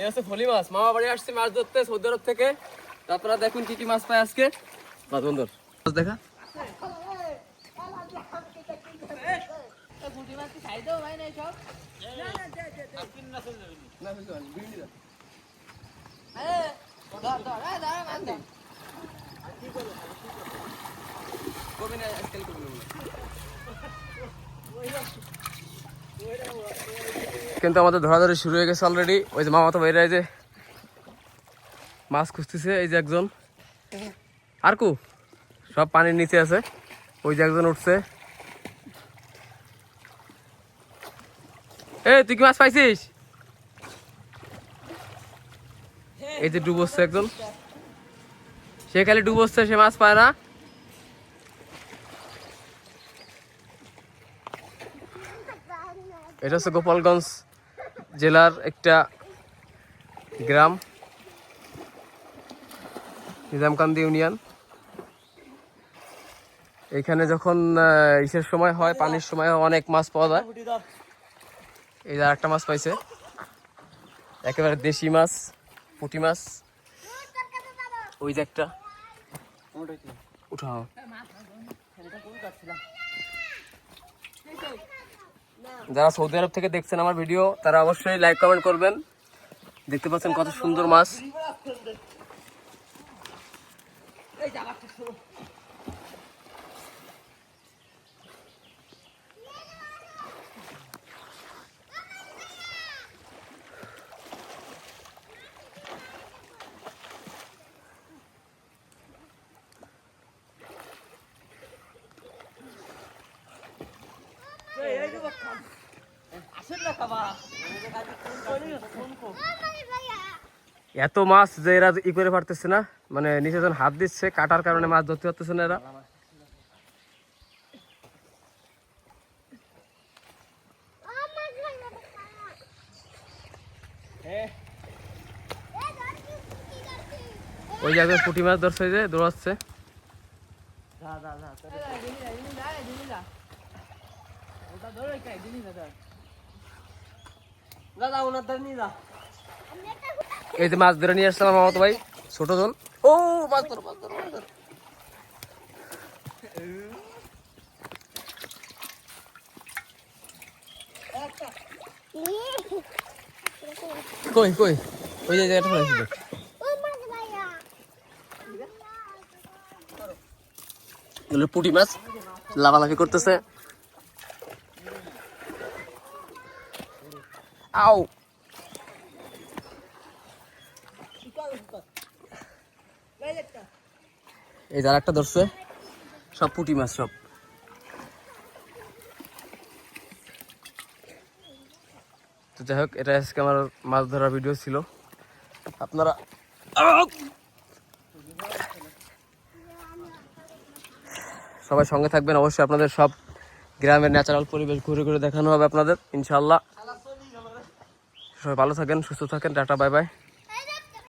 এই হচ্ছে ফলি মাছ। মামা বাড়ি আসছে, মাছ ধরতে, সৌদি আরব থেকে। তারপরে দেখুন কি কি মাছ পায় আজকে। মাছ বন্ধুর মাছ দেখা। কবি না আজকাল কবি কিন্তু আমাদের ধরাধরি শুরু হয়ে গেছে অলরেডি ওই যে মামা তো বাইরে যে মাছ খুঁজতেছে, এই যে একজন। আর কু সব পানির নিচে আছে। ওই যে একজন উঠছে। এ তুই কি মাছ পাইছিস? এই যে ডুবচ্ছে একজন। সে খালি ডুবচ্ছে, সে মাছ পায় না। এটা হচ্ছে গোপালগঞ্জ জেলার একটা গ্রাম, নিজামকান্দি ইউনিয়ন। এখানে যখন ইসের সময় হয়, পানির সময় অনেক মাছ পাওয়া যায়। এই যে একটা মাছ পাইছে। একেবারে দেশি মাছ, পুঁটি মাছ। ওই যে একটা। উঠাও। যারা সৌদি আরব থেকে দেখছেন আমার ভিডিও, তারা অবশ্যই লাইক কমেন্ট করবেন। দেখতে পাচ্ছেন কত সুন্দর মাছ। এত মাছ যে এরা ই করে পারতেছে না মানে নিচে যখন হাত দিচ্ছে, কাটার কারণে মাছ ধরতে পারতেছে না এরা। ওই জায়গায় পুঁটি মাছ ধরছে যে, দৌড়াচ্ছে। দাদা ওনার ধরে যা এই যে মাছ ধরে নিয়ে আসছিলাম আমার ভাই, ছোট জন ও, মাছ ধরো মাছ ধরো। কই কই? ওই যে জায়গাটা এগুলো পুঁটি মাছ, লাফালাফি করতেছে। আও এই যার একটা ধরছে। সব পুঁটি মাছ সব। তো যাই হোক, এটা আজকে আমার মাছ ধরার ভিডিও ছিল। আপনারা সবাই সঙ্গে থাকবেন। অবশ্যই আপনাদের সব গ্রামের ন্যাচারাল পরিবেশ ঘুরে ঘুরে দেখানো হবে আপনাদের ইনশাল্লাহ সবাই ভালো থাকেন সুস্থ থাকেন টাটা বাই বাই।